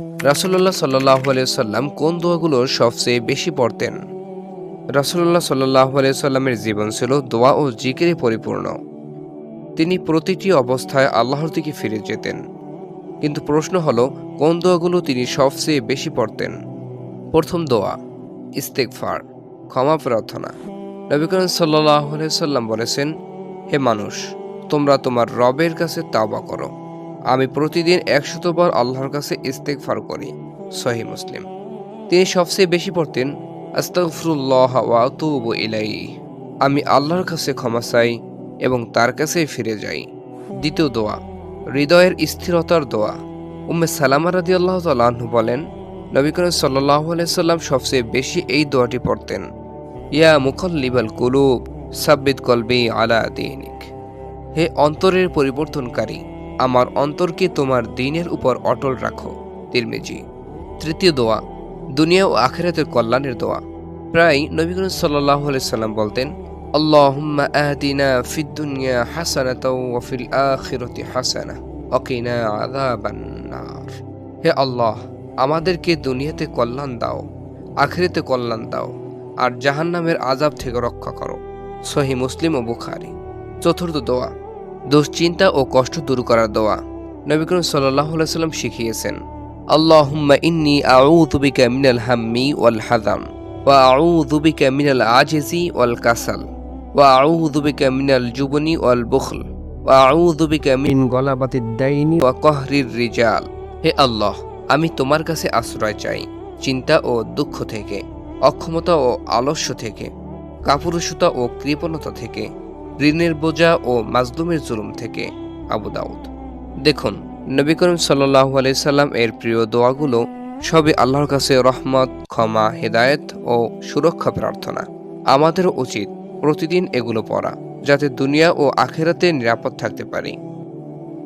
রাসুল্লাহ সাল্লাহ সাল্লাম কোন দোয়াগুলো সবচেয়ে বেশি পড়তেন? রাসুল্লাহ সাল্লাহ সাল্লামের জীবন ছিল দোয়া ও জিকিরে পরিপূর্ণ। তিনি প্রতিটি অবস্থায় আল্লাহর দিকে ফিরে যেতেন। কিন্তু প্রশ্ন হল, কোন দোয়াগুলো তিনি সবচেয়ে বেশি পড়তেন? প্রথম দোয়া ইস্তেকফার ক্ষমা প্রার্থনা। নবী করিম সাল্লাহ সাল্লাম বলেছেন, হে মানুষ, তোমরা তোমার রবের কাছে তাওবা করো। আমি প্রতিদিন একশতবার আল্লাহর কাছে ইস্তেকফার করি, সহি মুসলিম। তিনি সবচেয়ে বেশি পড়তেন আতুবু আমি আল্লাহর কাছে ক্ষমা চাই এবং তার কাছেই ফিরে যাই। দ্বিতীয় দোয়া, হৃদয়ের স্থিরতার দোয়া। উম্মে সালামা রাদি আল্লাহ তাল্লাহ্ন বলেন, নবী করিম সাল্লাহ সাল্লাম সবচেয়ে বেশি এই দোয়াটি পড়তেন, ইয়া মুখল্লিবাল কুলুব, সাব্বিত কলবি আলা দিনিক হে অন্তরের পরিবর্তনকারী আমার অন্তরকে তোমার দিনের উপর অটল রাখো, তিরমিজি। তৃতীয় দোয়া, দুনিয়া ও আখেরাতের কল্যাণের দোয়া। প্রায় নবী করিম সাল্লাহ সাল্লাম বলতেন, আল্লাহুম্মা আহদিনা ফিদ দুনিয়া হাসানাতাও ওয়া ফিল আখিরাতি হাসানা, ওয়া কিনা আযাবান নার। হে আল্লাহ, আমাদেরকে দুনিয়াতে কল্যাণ দাও, আখিরাতে কল্যাণ দাও, আর জাহান্নামের আযাব থেকে রক্ষা করো। সহি মুসলিম ও বুখারি। চতুর্থ দোয়া দুশ্চিন্তা ও কষ্ট দূর করার দোয়া নবী করিম সাল্লাহ সাল্লাম শিখিয়েছেন। আল্লাহুম্মা ইন্নি আউযু বিকা মিনাল হাম্মি ওয়াল হাযান ওয়া আউযু বিকা মিনাল আজিজি ওয়াল কাসাল ওয়া আউযু বিকা মিনাল জুবনি ওয়াল বুখল ওয়া আউযু বিকা মিন গলাবাতিদ দাইনি ওয়া কহরির রিজাল। হে আল্লাহ আমি তোমার কাছে আশ্রয় চাই চিন্তা ও দুঃখ থেকে অক্ষমতা ও আলস্য থেকে কাপুরুষতা ও কৃপণতা থেকে। ঋণের বোঝা ও মাজলুমের জুলুম থেকে আবু দাউদ। দেখুন, নবী করিম সাল্লাহ সাল্লাম এর প্রিয় দোয়াগুলো সবই আল্লাহর কাছে রহমত, ক্ষমা, হেদায়েত ও সুরক্ষা প্রার্থনা। আমাদেরও উচিত প্রতিদিন এগুলো পড়া, যাতে দুনিয়া ও আখেরাতে নিরাপদ থাকতে পারি।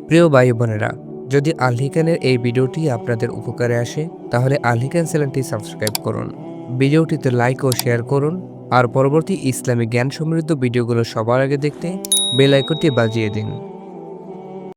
প্রিয় ভাই বোনেরা, যদি আলহিকানের এই ভিডিওটি আপনাদের উপকারে আসে, তাহলে আলহিকান চ্যানেলটি সাবস্ক্রাইব করুন। ভিডিওটিতে লাইক ও শেয়ার করুন। আর পরবর্তী ইসলামী জ্ঞান সমৃদ্ধ ভিডিওগুলো সবার আগে দেখতে বেল আইকনটি বাজিয়ে দিন।